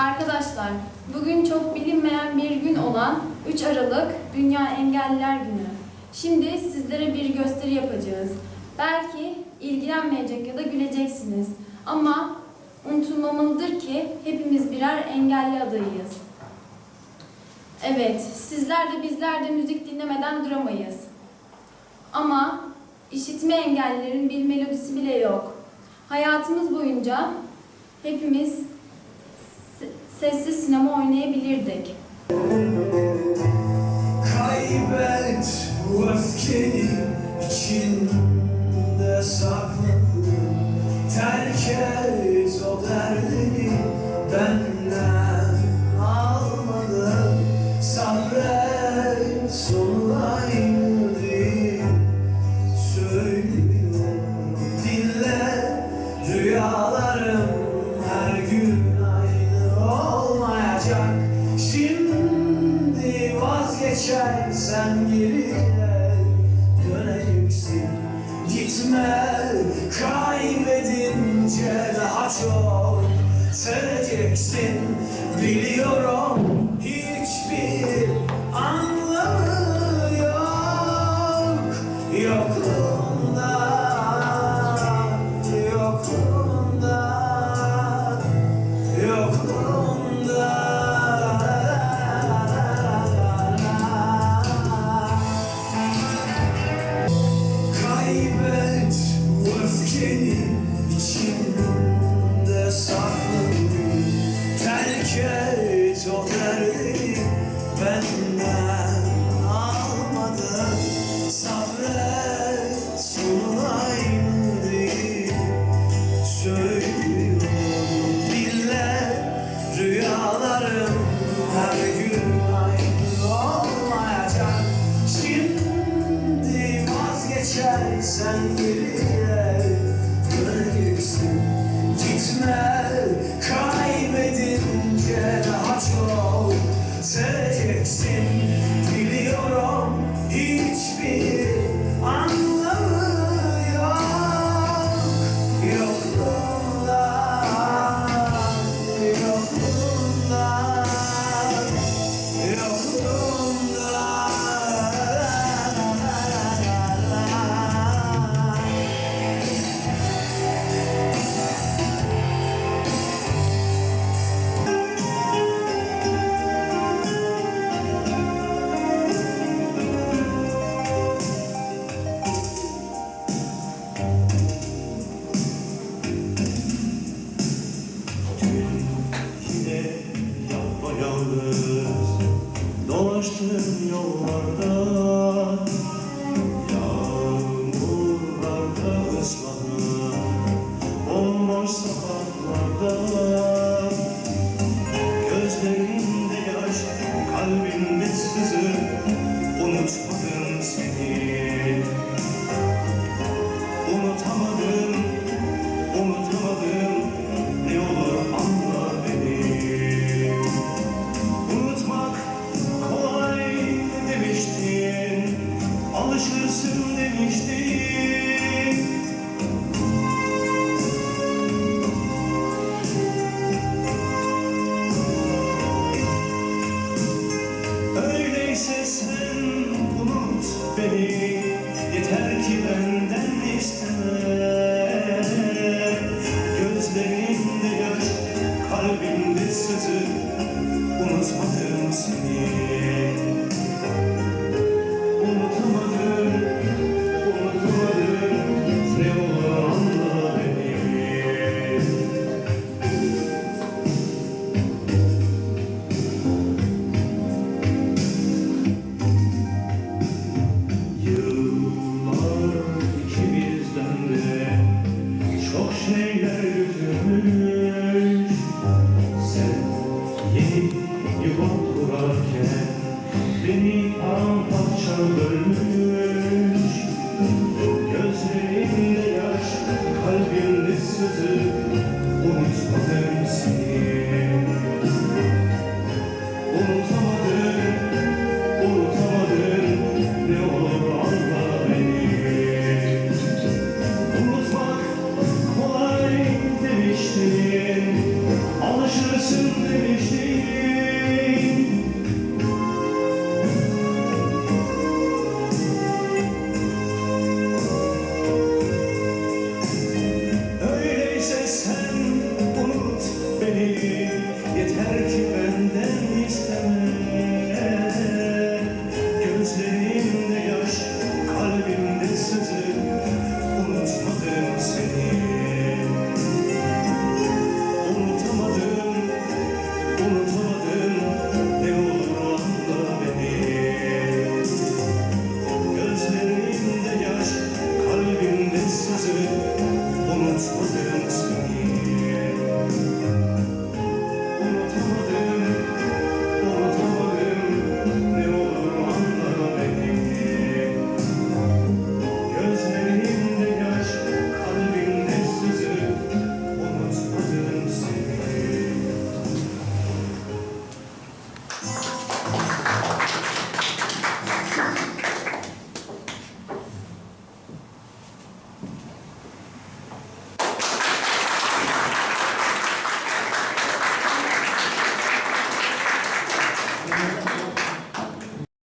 Arkadaşlar, bugün çok bilinmeyen bir gün olan 3 Aralık Dünya Engelliler Günü. Şimdi sizlere bir gösteri yapacağız. Belki ilgilenmeyecek ya da güleceksiniz. Ama unutulmamalıdır ki hepimiz birer engelli adayıyız. Evet, sizler de bizler de müzik dinlemeden duramayız. Ama işitme engellilerin bir melodisi bile yok. Hayatımız boyunca hepimiz sessiz sinema oynayabilirdik. Kaybet bu öfkeni içinde saklı Terk et o derdini benden vazgeçersen geriye döneceksin Gitme kaybedince daha çok. Seveceksin Biliyorum hiçbir anlamı yok. Yokluğunda, derdini benden almadı Sabret aynı değil Söylüyorum dinle rüyalarım her gün olmayacak Şimdi vazgeçersen geriye yapayalnız dolaştım yollarda I've been listening. Beni paramparça bölmüş